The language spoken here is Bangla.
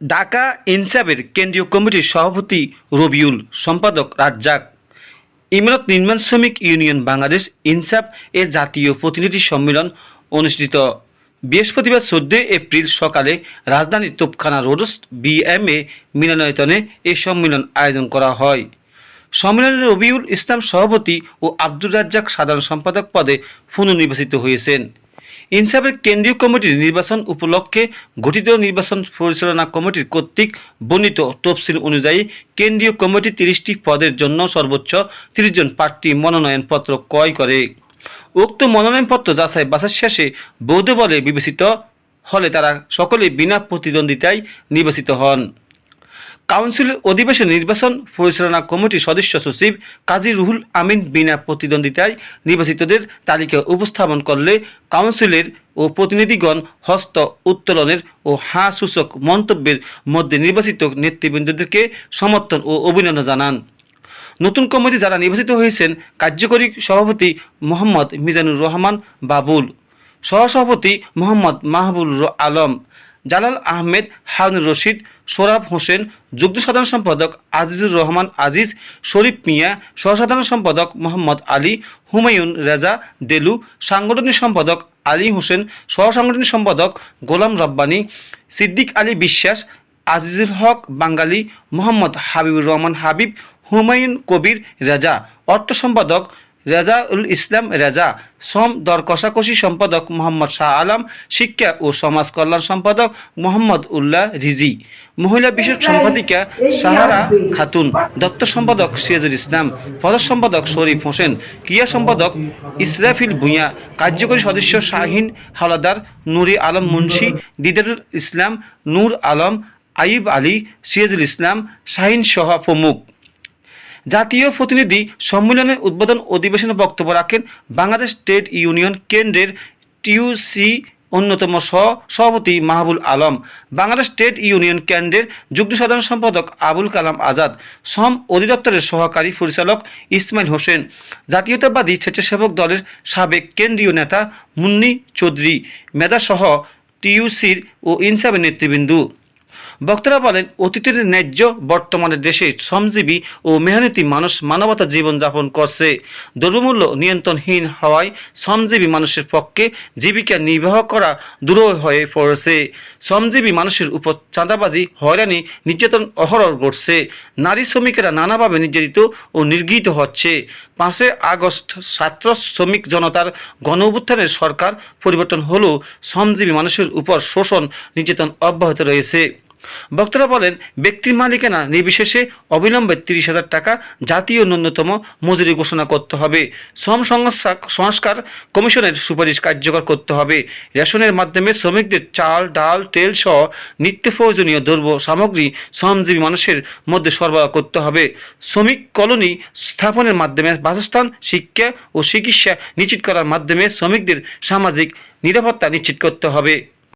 ঢাকা ইনসাফের কেন্দ্রীয় কমিটির সভাপতি রবিউল সম্পাদক রাজ্জাক। ইমারত নির্মাণ শ্রমিক ইউনিয়ন বাংলাদেশ ইনসাফ এর জাতীয় প্রতিনিধি সম্মেলন অনুষ্ঠিত। বৃহস্পতিবার চোদ্দই এপ্রিল সকালে রাজধানীর তোপখানা রোডস বিএমএ মিলনায়তনে এ সম্মেলন আয়োজন করা হয়। সম্মেলনে রবিউল ইসলাম সভাপতি ও আব্দুর রাজ্জাক সাধারণ সম্পাদক পদে পুনর্নির্বাচিত হয়েছেন। ইনসাফের কেন্দ্রীয় কমিটির নির্বাচন উপলক্ষে গঠিত নির্বাচন পরিচালনা কমিটির কর্তৃক বর্ণিত তফসিল অনুযায়ী কেন্দ্রীয় কমিটি তিরিশটি পদের জন্য সর্বোচ্চ তিরিশ জন প্রার্থী মনোনয়নপত্র ক্রয় করে। উক্ত মনোনয়নপত্র যাচাই বাছাই শেষে বৌদ্ধ বলে বিবেচিত হলে তারা সকলে বিনা প্রতিদ্বন্দ্বিতায় নির্বাচিত হন। কাউন্সিলের অধিবেশন নির্বাচন পরিচালনা কমিটির সদস্য সচিব কাজী রুহুল আমিন বিনা প্রতিদ্বন্দ্বিতায় নির্বাচিতদের তালিকা উপস্থাপন করলে কাউন্সিলের ও প্রতিনিধিগণ হস্ত উত্তোলনের ও হাঁ সূচক মন্তব্যের মধ্যে নির্বাচিত নেতৃবৃন্দদেরকে সমর্থন ও অভিনন্দন জানান। নতুন কমিটি যারা নির্বাচিত হয়েছেন, কার্যকরী সভাপতি মোহাম্মদ মিজানুর রহমান বাবুল, সহসভাপতি মোহাম্মদ মাহবুল আলম, জালাল আহমেদ হারুন রশিদ সোরাব হোসেন, যুগ্ম সাধারণ সম্পাদক আজিজুর রহমান আজিজ, শরীফ মিয়া, সহসাধারণ সম্পাদক মোহাম্মদ আলী, হুমায়ুন রেজা দেলু, সাংগঠনিক সম্পাদক আলী হোসেন, সহসাংগঠনিক সম্পাদক গোলাম রব্বানী, সিদ্দিক আলী বিশ্বাস, আজিজুল হক বাঙালি মোহাম্মদ হাবিবুর রহমান হাবিব, হুমায়ুন কবির রেজা, অর্থ সম্পাদক রেজাউল ইসলাম রেজা শ্রম দর কষাকষি সম্পাদক মোহাম্মদ শাহ আলম শিক্ষা ও সমাজ কল্যাণ সম্পাদক মোহাম্মদ উল্লাহ রিজি। মহিলা বিষয়ক সম্পাদিকা সাহারা খাতুন দপ্তর সম্পাদক সিরাজুল ইসলাম পদক সম্পাদক শরীফ হোসেন ক্রিয়া সম্পাদক ইসরাফিল ভূঁইয়া কার্যকরী সদস্য শাহিন হাওলাদার নুরি আলম মুন্সি দিদারুল ইসলাম নূর আলম আইব আলী সিরাজুল ইসলাম শাহিন সহ প্রমুখ। জাতীয় প্রতিনিধি সম্মেলনের উদ্বোধন অধিবেশনে বক্তব্য রাখেন বাংলাদেশ ট্রেড ইউনিয়ন কেন্দ্রের টিউসি অন্যতম সহ সভাপতি মাহবুল আলম, বাংলাদেশ ট্রেড ইউনিয়ন কেন্দ্রের যুগ্ম সাধারণ সম্পাদক আবুল কালাম আজাদ শ্রম অধিদপ্তরের সহকারী পরিচালক ইসমাইল হোসেন, জাতীয়তাবাদী স্বেচ্ছাসেবক দলের সাবেক কেন্দ্রীয় নেতা মুন্নি চৌধুরী, মেধাসহ টিউসির ও ইনসাবের নেতৃবৃন্দ। বক্তারা বলেন, অতীতের ন্যায্য বর্তমানে দেশে শ্রমজীবী ও মেহনতি মানুষ মানবতা জীবনযাপন করছে। দ্রব্যমূল্য নিয়ন্ত্রণহীন হওয়ায় শ্রমজীবী মানুষের পক্ষে জীবিকা নির্বাহ করা দূর হয়ে পড়েছে। শ্রমজীবী মানুষের উপর চাঁদাবাজি, হয়রানি, নির্যাতন, অহরহ ঘটছে। নারী শ্রমিকেরা নানাভাবে নির্যাতিত ও নির্গৃহীত হচ্ছে। পাঁচই আগস্ট ছাত্র শ্রমিক জনতার গণ সরকার পরিবর্তন হলেও শ্রমজীবী মানুষের উপর শোষণ, নির্যাতন অব্যাহত রয়েছে। বক্তারা বলেন, ব্যক্তির মালিকানা নির্বিশেষে অবিলম্বে তিরিশ হাজার টাকা জাতীয় ন্যূনতম মজুরি ঘোষণা করতে হবে। শ্রম সংস্থা সংস্কার কমিশনের সুপারিশ কার্যকর করতে হবে। রেশনের মাধ্যমে শ্রমিকদের চাল, ডাল, তেল সহ নিত্য প্রয়োজনীয় দ্রব্য, সামগ্রী শ্রমজীবী মানুষের মধ্যে সরবরাহ করতে হবে। শ্রমিক কলোনি স্থাপনের মাধ্যমে বাসস্থান, শিক্ষা ও চিকিৎসা নিশ্চিত করার মাধ্যমে শ্রমিকদের সামাজিক নিরাপত্তা নিশ্চিত করতে হবে।